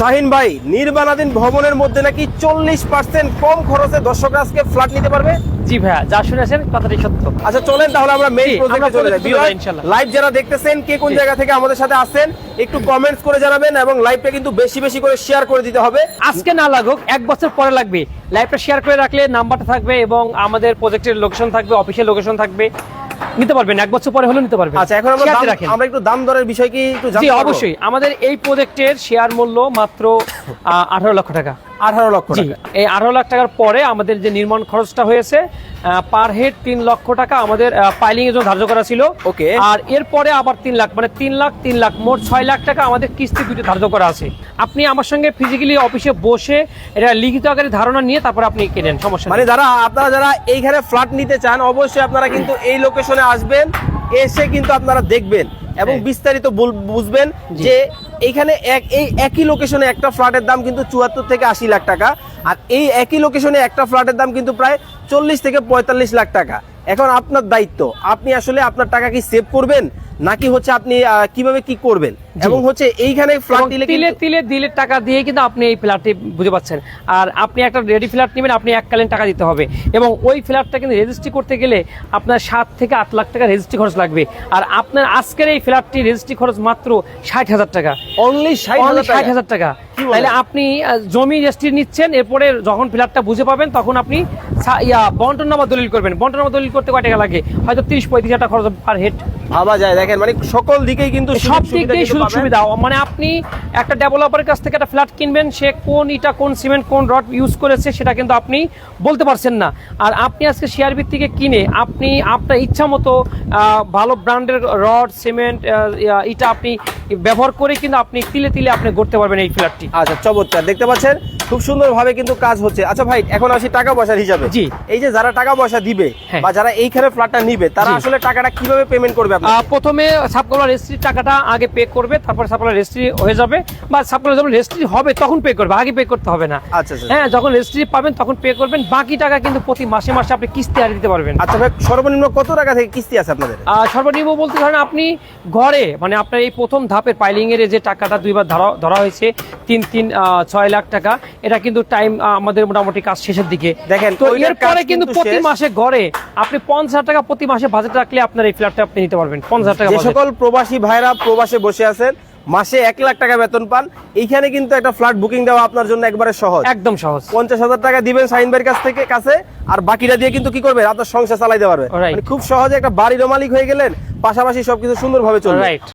শাহিন ভাই নির্মাণাধীন ভবনের মধ্যে নাকি চল্লিশ পার্সেন্ট কম খরচে দর্শকরা আজকে ফ্ল্যাট নিতে পারবে? জি ভাইয়া যা শুনেছেন কথাটি সত্য। আচ্ছা চলেন তাহলে আমরা মেইন প্রজেক্টে চলে যাই। লাইভ যারা দেখতেছেন কে কোন জায়গা থেকে আমাদের সাথে আসছেন একটু কমেন্টস করে জানাবেন এবং লাইভটা কিন্তু বেশি বেশি করে শেয়ার করে দিতে হবে। আজকে না লাগুক এক বছর পরে লাগবে। লাইভটা শেয়ার করে রাখলে নাম্বারটা থাকবে এবং আমাদের প্রজেক্টের লোকেশন থাকবে অফিসের লোকেশন থাকবে। নিতে পারবেন এক বছর পরে হলেও নিতে পারবেন। আচ্ছা এখন আমরা আমরা একটু দাম দরের বিষয় কি একটু জানতে? অবশ্যই। আমাদের এই প্রজেক্টের শেয়ার মূল্য মাত্র আঠারো লক্ষ টাকা। আঠারো লক্ষ টাকা। এই আঠারো লাখ টাকার পরে আমাদের যে নির্মাণ খরচটা হয়েছে পার হেড তিন লক্ষ টাকা আমাদের পাইলিং এর জন্য ধার্য করা ছিল। ওকে। আর এরপরে আবার তিন লাখ মানে তিন লাখ তিন লাখ মোট ছয় লাখ টাকা আমাদের কিস্তি দুটো ধার্য করা আছে। আপনি আমার সঙ্গে ফিজিক্যালি অফিসে বসে এটা লিখিত আকারে ধারণা নিয়ে তারপর আপনি কেনেন সমস্যা মানে যারা আপনারা যারা এইখানে ফ্ল্যাট নিতে চান অবশ্যই আপনারা কিন্তু এই লোকেশনে আসবেন এসে কিন্তু আপনারা দেখবেন। এবং হ্যাঁ। বিস্তারিত বুঝবেন যে এইখানে এক এই একই লোকেশনে একটা ফ্ল্যাটের দাম কিন্তু চুয়াত্তর থেকে আশি লাখ টাকা আর এই একই লোকেশনে একটা ফ্ল্যাটের দাম কিন্তু প্রায় চল্লিশ থেকে পঁয়তাল্লিশ লাখ টাকা এখন আপনার দায়িত্ব আপনি আসলে আপনার টাকা কি সেভ করবেন নাকি হচ্ছে আপনি কীভাবে কি করবেন। এবং হচ্ছে এইখানে ফ্ল্যাট তিলে কিন্তু- তিলে দিলের টাকা দিয়ে কিন্তু আপনি এই ফ্ল্যাটটি বুঝে পাচ্ছেন আর আপনি একটা রেডি ফ্ল্যাট নেবেন আপনি এককালীন টাকা দিতে হবে। এবং ওই ফ্ল্যাটটা কিন্তু রেজিস্ট্রি করতে গেলে আপনার সাত থেকে আট লাখ টাকা রেজিস্ট্রি খরচ লাগবে। আর আপনার আজকের এই ফ্ল্যাটটি রেজিস্ট্রি খরচ মাত্র ষাট হাজার টাকা। অনলি ষাট হাজার 60,000 টাকা? তাহলে আপনি জমি রেজিস্ট্রি নিচ্ছেন এরপরে যখন ফ্ল্যাটটা বুঝে পাবেন তখন আপনি ইয়া বন্টন নামা দলিল করবেন। বন্টন নামা দলিল করতে কয় টাকা লাগে? হয়তো তিরিশ পঁয়ত্রিশ হাজার টাকা খরচ পার হেড ভাবা যায়। দেখেন মানে সকল দিকেই কিন্তু সব দিক দিয়ে সুযোগ। সুবিধা মানে আপনি একটা ডেভেলপারের কাছ থেকে একটা ফ্ল্যাট কিনবেন সে কোন ইটা কোন সিমেন্ট কোন রড ইউজ করেছে সেটা কিন্তু আপনি বলতে পারছেন না। আর আপনি আজকে শেয়ার ভিত্তিকে কিনে আপনি আপনার ইচ্ছা মতো ভালো ব্র্যান্ডের রড সিমেন্ট ইটা আপনি ব্যবহার করে কিন্তু আপনি তিলে তিলে আপনি করতে পারবেন এই ফ্ল্যাটটি আচ্ছা চমৎকার। দেখতে পাচ্ছেন খুব সুন্দর ভাবে কিন্তু কাজ হচ্ছে। আচ্ছা ভাই এখন আসি টাকা পয়সার হিসাবে। জি। এই যে যারা টাকা পয়সা দিবে হ্যাঁ। বা যারা এইখানে ফ্ল্যাটটা নিবে তারা আসলে টাকাটা কীভাবে পেমেন্ট করবে প্রথমে সাবকলার রেজিস্ট্রির টাকাটা আগে পে করবে তারপর সাবকলার রেজিস্ট্রি হয়ে যাবে। বা সাবকলার যখন রেজিস্ট্রি হবে তখন পে করবে আগে পে করতে হবে না। আচ্ছা আচ্ছা। হ্যাঁ যখন রেজিস্ট্রি পাবেন তখন পে করবেন। বাকি টাকা কিন্তু প্রতি মাসে মাসে আপনি কিস্তি আর দিতে পারবেন। আচ্ছা ভাই সর্বনিম্ন কত টাকা থেকে কিস্তি আছে আপনাদের? সর্বনিম্ন বলতে ধরেন আপনি ঘরে মানে আপনার এই প্রথম ধাপের পাইলিং এর যে টাকাটা দুইবার ধরা ধরা হয়েছে তিন তিন ছয় লাখ টাকা। এটা কিন্তু টাইম আমাদের মোটামুটি কাজ শেষের দিকে। দেখেন, তো এরপরে কিন্তু প্রতি মাসে ঘরে আপনি পঞ্চাশ টাকা প্রতি মাসে বাজেট রাখলে আপনার এই ফ্ল্যাটটা আপনি নিতে পারবেন পঞ্চাশ টাকা সকল প্রবাসী ভাইরা প্রবাসে বসে আছেন মাসে এক লাখ টাকা বেতন পান এইখানে কিন্তু একটা ফ্ল্যাট বুকিং দেওয়া আপনার জন্য একবারে সহজ। একদম সহজ। পঞ্চাশ হাজার টাকা দিবেন সাইন ভাইয়ের কাছ থেকে কাছে আর বাকিটা দিয়ে কিন্তু কি করবেন? আপনার সংসার চালাইতে পারবে মানে খুব সহজে একটা বাড়ির মালিক হয়ে গেলেন পাশাপাশি সবকিছু সুন্দরভাবে চলবে.